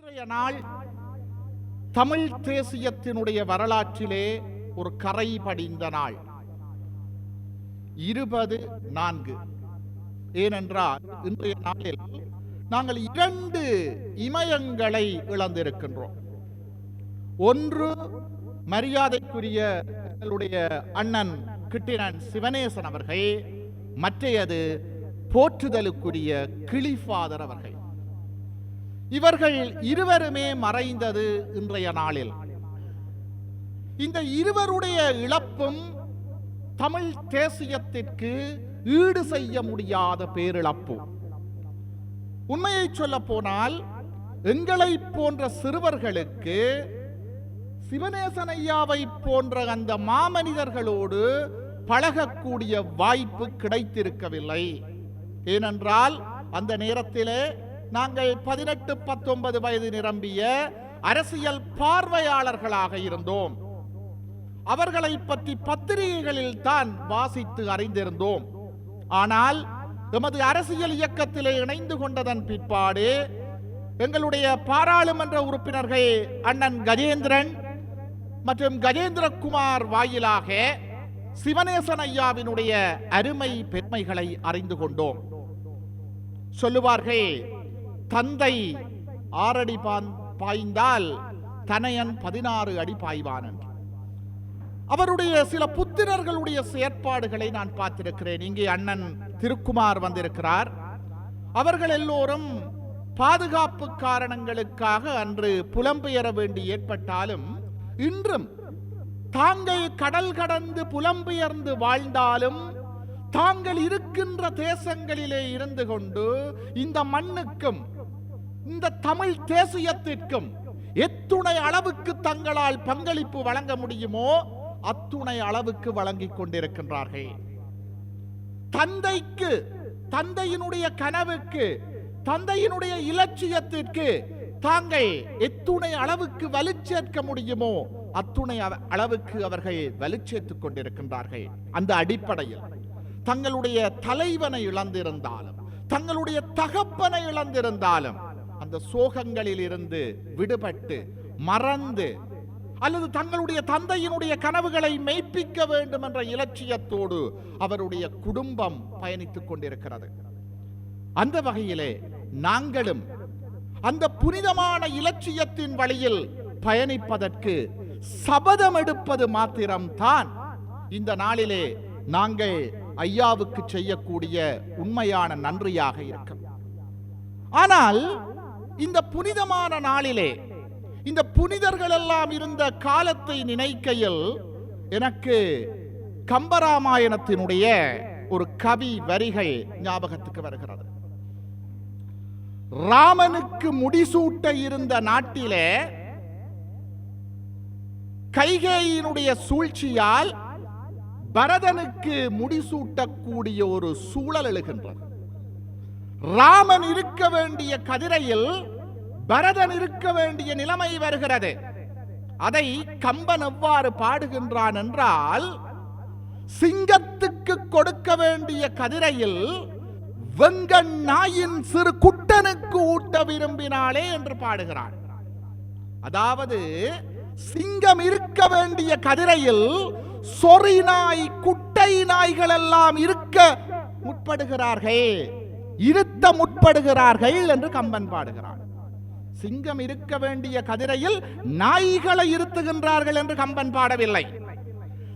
இன்றைய நாள் தமிழ் தேசியத்தினுடைய வரலாற்றிலே ஒரு கரை படிந்த நாள். இருபது நான்கு. ஏனென்றால் இன்றைய நாளில் நாங்கள் இரண்டு இமயங்களை இழந்திருக்கின்றோம். ஒன்று மரியாதைக்குரிய எங்களுடைய அண்ணன் கிட்டினன் சிவனேசன் அவர்கள் மற்றையது போற்றுதலுக்குரிய கிளிஃபாதர் அவர்கள். இவர்கள் இருவருமே மறைந்தது இன்றைய நாளில். இந்த இருவருடைய இழப்பும் தமிழ் தேசியத்திற்கு ஈடு செய்ய முடியாத பேரிழப்பு. உண்மையை சொல்ல போனால் எங்களை போன்ற சிறுவர்களுக்கு சிவநேசன் ஐயாவை போன்ற அந்த மாமனிதர்களோடு பழகக்கூடிய வாய்ப்பு கிடைத்திருக்கவில்லை. ஏனென்றால் அந்த நேரத்திலே நாங்கள் பதினெட்டு பத்தொன்பது வயது நிரம்பிய அரசியல் பார்வையாளர்களாக இருந்தோம். அவர்களை பற்றி பத்திரிகைகளில் தான் வாசித்து அறிந்திருந்தோம். ஆனால் எமது அரசியல் இயக்கத்திலே இணைந்து கொண்டதன் பிற்பாடு எங்களுடைய பாராளுமன்ற உறுப்பினர்கள் அண்ணன் கஜேந்திரன் மற்றும் கஜேந்திரகுமார் வாயிலாக சிவனேசன் ஐயாவினுடைய அருமை பெருமைகளை அறிந்து கொண்டோம். சொல்லுவார்கள் தந்தை ஆறடி பான் பாய்ந்தால் தனையன் பதினாறு அடி பாய்வான் என்று. அவருடைய சில புத்திரர்களுடைய செயற்பாடுகளை நான் பார்த்திருக்கிறேன். இங்கே அண்ணன் திருக்குமார் வந்திருக்கிறார். அவர்கள் எல்லோரும் பாதுகாப்பு காரணங்களுக்காக அன்று புலம்பெயர வேண்டி ஏற்பட்டாலும் இன்றும் தாங்கள் கடல் கடந்து புலம்பெயர்ந்து வாழ்ந்தாலும் தாங்கள் இருக்கின்ற தேசங்களிலே இருந்து கொண்டு இந்த மண்ணுக்கும் இந்த தமிழ் தேசியத்திற்கும் எத்துணை அளவுக்கு தங்களால் பங்களிப்பு வழங்க முடியுமோ அத்துணை அளவுக்கு வழங்கிக் கொண்டிருக்கின்றார்கள். தந்தைக்கு தந்தையினுடைய கனவுக்கு தந்தையினுடைய இலட்சியத்திற்கு தாங்கள் எத்துணை அளவுக்கு வலுச்சேர்க்க முடியுமோ அத்துணை அளவுக்கு அவர்கள் வலுச்சேர்த்துக் கொண்டிருக்கின்றார்கள். அந்த அடிப்படையில் தங்களுடைய தலைவனை இழந்திருந்தாலும் தங்களுடைய தகப்பனை இழந்திருந்தாலும் அந்த சோகங்களில் இருந்து விடுபட்டு மறந்து அல்லது தங்களுடைய தந்தையினுடைய கனவுகளை மெய்ப்பிக்க வேண்டும் என்ற இலட்சியத்தோடு அவருடைய குடும்பம் பயணித்துக் கொண்டிருக்கிறது. அந்த வகையிலே நாங்களும் அந்த புனிதமான இலட்சியத்தின் வழியில் பயணிப்பதற்கு சபதம் எடுப்பது மாத்திரம்தான் இந்த நாளிலே நாங்கள் ஐயாவுக்கு செய்யக்கூடிய உண்மையான நன்றியாக இருக்கும். ஆனால் இந்த புனிதமான நாளிலே இந்த புனிதர்கள் எல்லாம் இருந்த காலத்தை நினைக்கையில் எனக்கு கம்பராமாயணத்தினுடைய ஒரு கவி வரிகள் ஞாபகத்துக்கு வருகிறது. ராமனுக்கு முடிசூட்ட இருந்த நாட்டிலே கைகேயினுடைய சூழ்ச்சியால் பரதனுக்கு முடிசூட்டக்கூடிய ஒரு சூழல் எழுகின்றது. ராமன் இருக்க வேண்டிய கதிரையில் பரதன் இருக்க வேண்டிய நிலைமை வருகிறது. அதை கம்பன் எவ்வாறு பாடுகின்றான் என்றால் சிங்கத்துக்கு கொடுக்க வேண்டிய கதிரையில் வெங்கண் நாயின் சிறு குட்டனுக்கு ஊட்ட விரும்பினாளே என்று பாடுகிறான். அதாவது சிங்கம் இருக்க வேண்டிய கதிரையில் சொறி நாய் குட்டை நாய்கள் எல்லாம் இருக்க முற்படுகிறார்கள். இருத்த முற்படுகிறார்கள் என்று கம்பன் பாடுகிறான். சிங்கம் இருக்க வேண்டிய கதிரையில் நாய்களை இருத்துகின்றார்கள் என்று கம்பன் பாடவில்லை.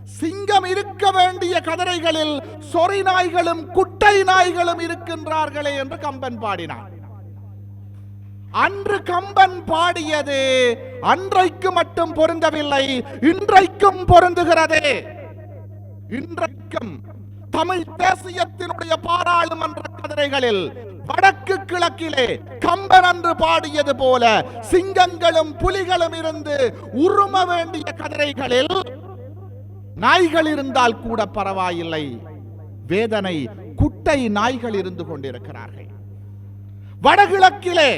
சிங்கம் இருக்க வேண்டிய கதிரைகளில் சொறி நாய்களும் குட்டை நாய்களும் இருக்கின்றார்களே என்று கம்பன் பாடினான். அன்று கம்பன் பாடியது அன்றைக்கு மட்டும் பொருந்தவில்லை இன்றைக்கும் பொருந்துகிறது. இன்றைக்கும் தமிழ் தேசியத்தினுடைய பாராளுமன்ற கதிரைகளில் வடக்கு கிழக்கிலே கம்பன் என்று பாடியது போல சிங்கங்களும் புலிகளும் இருந்து உரும வேண்டிய கதிரைகளில் நாய்கள் இருந்தால் கூட பரவாயில்லை. வேதனை குட்டை நாய்கள் இருந்து கொண்டிருக்கிறார்கள். வடகிழக்கிலே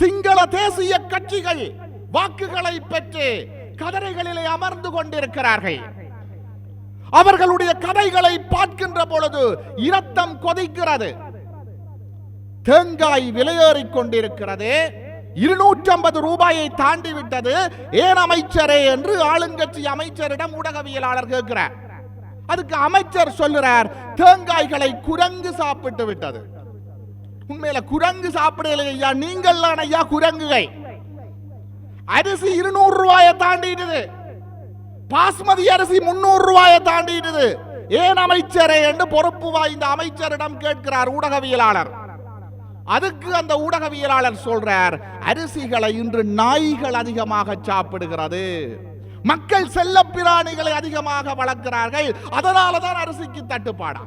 சிங்கள தேசிய கட்சிகள் வாக்குகளை பெற்று கதரைகளிலே அமர்ந்து கொண்டிருக்கிறார்கள். அவர்களுடைய கதைகளை பார்க்கின்ற பொழுது இரத்தம் கொதிக்கிறது. தேங்காய் விலையேறிக் கொண்டிருக்கிறது. இருநூற்றி ஐம்பது ரூபாயை தாண்டி விட்டது ஏன் அமைச்சரே என்று ஆளுங்கட்சி அமைச்சரிடம் ஊடகவியலாளர் கேட்கிறார். அதுக்கு அமைச்சர் சொல்லுறார் தேங்காய்களை குரங்கு சாப்பிட்டு விட்டது. உண்மையில குரங்கு சாப்பிடல ஐயா நீங்கள் ஐயா குரங்குகை அரிசி இருநூறு ரூபாயை தாண்டிடுது பாஸ்மதி அரிசி முன்னூறு ரூபாயை தாண்டிடுது ஏன் அமைச்சரே என்று பொறுப்பு வாய்ந்த அமைச்சரிடம் கேட்கிறார் ஊடகவியலாளர். அதுக்கு அந்த ஊடகவியலாளர் சொல்றார் அரிசிகளை இன்று நாய்கள் அதிகமாக சாப்பிடுகிறது. மக்கள் செல்ல பிராணிகளை அதிகமாக வளர்க்கிறார்கள். அதனால தான் அரிசிக்கு தட்டுப்பாடா.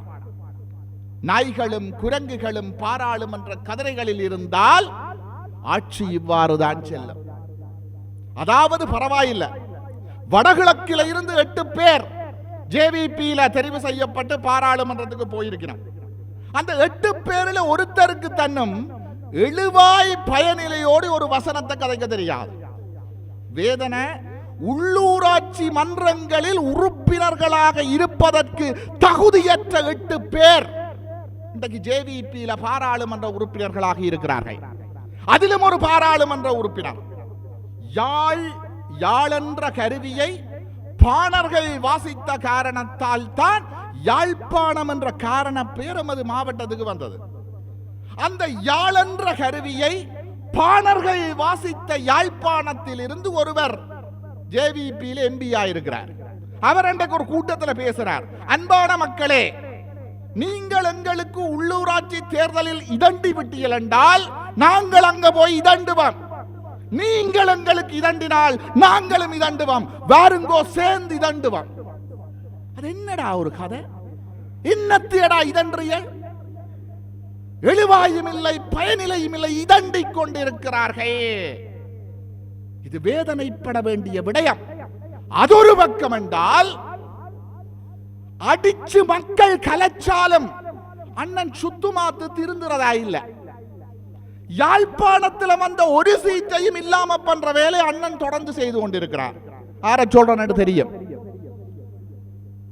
நாய்களும் குரங்குகளும் பாராளுமன்ற கதிரைகளில் இருந்தால் ஆட்சி இவ்வாறுதான் செல்லும். அதாவது பரவாயில்லை. வடகிழக்கில இருந்து எட்டு பேர் ஜேவிபியில தெரிவு செய்யப்பட்டு பாராளுமன்றத்துக்கு போயிருக்கிறார் அந்த எட்டு பேரில் ஒருத்தருக்கு தன்னும் எழுவாய் பயனிலையோடு ஒரு வசனத்தை கதைக்க தெரியாது. வேதனை உள்ளூராட்சி மன்றங்களில் உறுப்பினர்களாக இருப்பதற்கு தகுதியற்ற எட்டு பேர் இன்றைக்கு ஜேவிபியில பாராளுமன்ற உறுப்பினர்களாக இருக்கிறார்கள். அதிலும் ஒரு பாராளுமன்ற உறுப்பினர். யாழ் யாழென்ற கருவியை பாணர்கள் வாசித்த காரணத்தால் தான் யாழ்ப்பாணம் என்ற காரண பேரும் எமது மாவட்டத்துக்கு வந்தது. அந்த யாழென்ற கருவியை பாணர்கள் வாசித்த யாழ்ப்பாணத்தில் இருந்து ஒருவர் ஜேவிபியில் எம்பி ஆயிருக்கிறார் அவர் அன்றைக்கு ஒரு கூட்டத்தில் பேசுறார். அன்பான மக்களே நீங்கள் எங்களுக்கு உள்ளூராட்சி தேர்தலில் இதண்டி விட்டீர்கள் என்றால் நாங்கள் அங்க போய் இதண்டுவோம். நீங்கள் எங்களுக்கு இதண்டினால் நாங்களும் இதண்டுவோம். வாருங்கோ சேர்ந்து இதண்டுவோம். அது என்னடா ஒரு கதை? இன்னத்தியடா இதன்றியல் எழுவாயும் இல்லை பயனிலையும் இல்லை இதண்டிக் கொண்டிருக்கிறார்கள். இது வேதனைப்பட வேண்டிய விடயம். அது ஒரு பக்கம் என்றால் அடிச்சு மக்கள் கலைச்சாலும் அண்ணன் சுத்துமாத்து திருந்துறதா இல்ல. யாழ்ப்பாணத்தில் வந்த ஒரு சீட்டையும் இல்லாம பண்ற வேலை அண்ணன் தொடர்ந்து செய்து கொண்டிருக்கிறார். ஆர சொல்றேன்னு தெரியும்.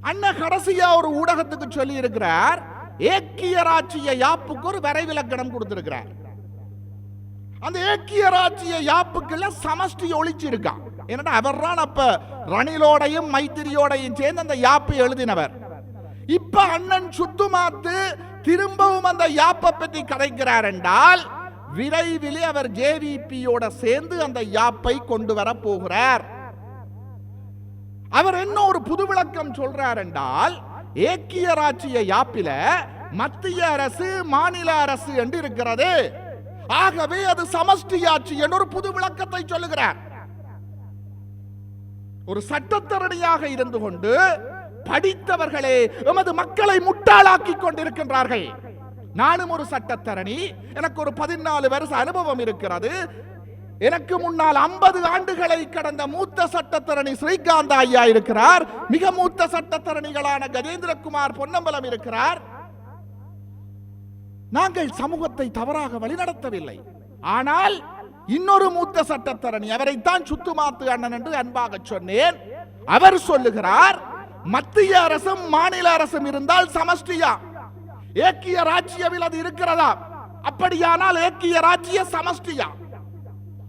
அண்ணன் கடைசியா ஒரு ஊடகத்துக்கு சொல்லி இருக்கிறார் ஏக்கியராட்சிய யாப்புக்கு ஒரு வரைவிலக்கணம் கொடுத்திருக்கிறார். அந்த ஏக்கியராட்சிய யாப்புக்குள்ள சமஷ்டி ஒழிச்சு இருக்கான் என்னடா அவர் தான் அப்ப ரணிலோடையும் மைத்திரியோடையும் சேர்ந்து அந்த யாப்பை எழுதினவர். இப்ப அண்ணன் சுத்துமாத்து திரும்பவும் அந்த யாப்பை பற்றி கதைக்கிறார் என்றால் விரைவிலே அவர் ஜேவிபியோட சேர்ந்து அந்த யாப்பை கொண்டு வர போகிறார். அவர் என்ன ஒரு புது விளக்கம் சொல்றார் என்றால் ஏக்கியராட்சிய யாப்பில மத்திய அரசு மாநில அரசு என்று இருக்கிறது. ஆகவே அது சமஷ்டி ஆட்சி என்ற ஒரு புது விளக்கத்தை சொல்லுகிறார். ஒரு சட்டத்தரணியாக இருந்து கொண்டு படித்தவர்களே எமது மக்களை முட்டாளாக்கி கொண்டிருக்கின்றார்கள். நானும் ஒரு சட்டத்தரணி. எனக்கு ஒரு பதினாலு வருஷ அனுபவம் இருக்கிறது. எனக்கு முன்னால் ஐம்பது ஆண்டுகளை கடந்த மூத்த சட்டத்தரணி ஸ்ரீகாந்த் ஐயா இருக்கிறார். மிக மூத்த சட்டத்தரணிகளான கஜேந்திரகுமார் பொன்னம்பலம் இருக்கிறார். நாங்கள் சமூகத்தை தவறாக வழிநடத்தவில்லை. ஆனால் இன்னொரு மூத்த சட்டத்தரணி அவரைத்தான் சுத்துமாத்து அண்ணன் என்று அன்பாக சொன்னேன். அவர் சொல்லுகிறார் மத்திய அரசும் மாநில அரசும் இருந்தால் சமஷ்டியா? ஏக்கிய ராஜ்யவில் அது இருக்கிறதா? அப்படியானால் ஏக்கிய ராஜ்ய சமஷ்டியா?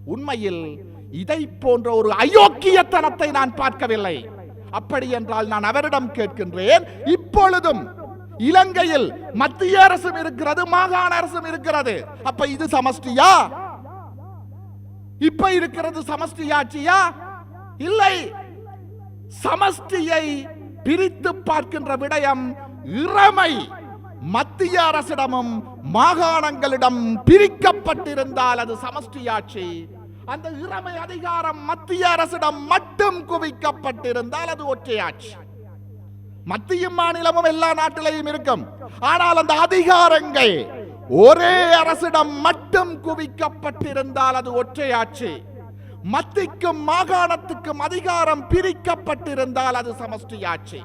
உண்மையில் இதை போன்ற ஒரு அயோக்கியத்தனத்தை நான் பார்க்கவில்லை. அப்படி என்றால் நான் அவரிடம் கேட்கின்றேன் இப்பொழுதும் இலங்கையில் மத்திய அரசும் இருக்கிறது மாகாண அரசும் இருக்கிறது. அப்ப இது சமஷ்டியா? இப்ப இருக்கிறது சமஷ்டி ஆட்சியா? இல்லை. சமஷ்டியை பிரித்து பார்க்கின்ற விடயம் இறமை. மத்திய அரசிடமும் மாகாணங்களிடம் பிரிக்கப்பட்டிருந்தால் அது சமஷ்டி ஆட்சி அந்த இறமை அதிகாரம் மத்திய அரசிடம் மட்டும் குவிக்கப்பட்டிருந்தால் அது ஒற்றையாட்சி மத்தியும் மாநிலமும் எல்லா நாட்டிலையும் இருக்கும். ஆனால் அந்த அதிகாரங்கள் ஒரே அரசிடம் மட்டும் குவிக்கப்பட்டிருந்தால் அது ஒற்றையாட்சி மத்திக்கும் மாகாணத்துக்கும் அதிகாரம் பிரிக்கப்பட்டிருந்தால் அது சமஷ்டி ஆட்சி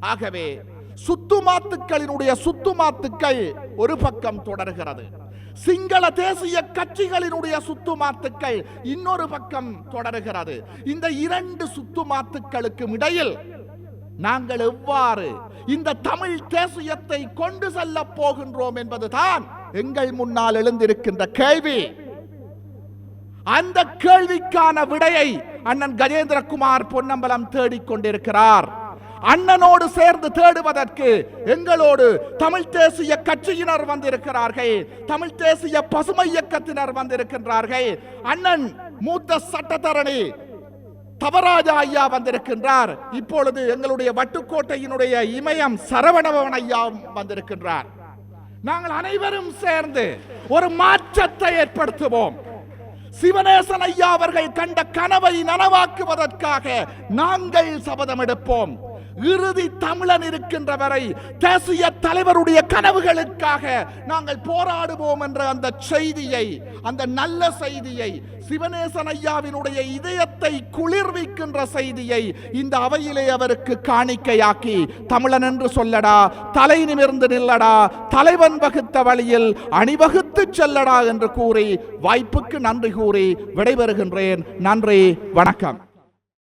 ஆகவே சுத்துமாத்துக்களினுடைய சுத்துமாத்துக்கள் ஒரு பக்கம் தொடர்கிறது. சிங்கள தேசிய கட்சிகளினுடைய சுத்துமாத்துக்கள் இன்னொரு பக்கம் தொடர்கிறது. இந்த இரண்டு சுத்துமாத்துக்களுக்கும் இடையில் நாங்கள் எவ்வாறு இந்த தமிழ் தேசியத்தை கொண்டு செல்ல போகின்றோம் என்பதுதான் எங்கள் முன்னால் எழுந்திருக்கின்ற கேள்வி. அந்த கேள்விக்கான விடையை அண்ணன் கஜேந்திரகுமார் பொன்னம்பலம் தேடிக் கொண்டிருக்கிறார் அண்ணனோடு சேர்ந்து தேடுவதற்கு எங்களோடு தமிழ் தேசிய கட்சியினர் வந்திருக்கிறார்கள். தமிழ் தேசிய பசுமை இயக்கத்தினர் வந்திருக்கின்றார்கள். அண்ணன் மூத்த சட்டத்தரணி தவராஜா ஐயா வந்திருக்கின்றார். இப்பொழுது எங்களுடைய வட்டுக்கோட்டையினுடைய இமயம் சரவணபவன் ஐயா வந்திருக்கின்றார். நாங்கள் அனைவரும் சேர்ந்து ஒரு மாற்றத்தை ஏற்படுத்துவோம். சிவநேசன் ஐயா அவர்கள் கண்ட கனவை நனவாக்குவதற்காக நாங்கள் சபதம் எடுப்போம். இறுதி தமிழன் இருக்கின்ற வரை தேசிய தலைவருடைய கனவுகளுக்காக நாங்கள் போராடுவோம் என்ற அந்த செய்தியை அந்த நல்ல செய்தியை சிவநேசன் ஐயாவினுடைய இதயத்தை குளிர்விக்கின்ற செய்தியை இந்த அவையிலே அவருக்கு காணிக்கையாக்கி தமிழன் என்று சொல்லடா தலை நிமிர்ந்து நில்லடா தலைவன் வகுத்த வழியில் அணிவகுத்து செல்லடா என்று கூறி வாய்ப்புக்கு நன்றி கூறி விடைபெறுகின்றேன். நன்றி வணக்கம்.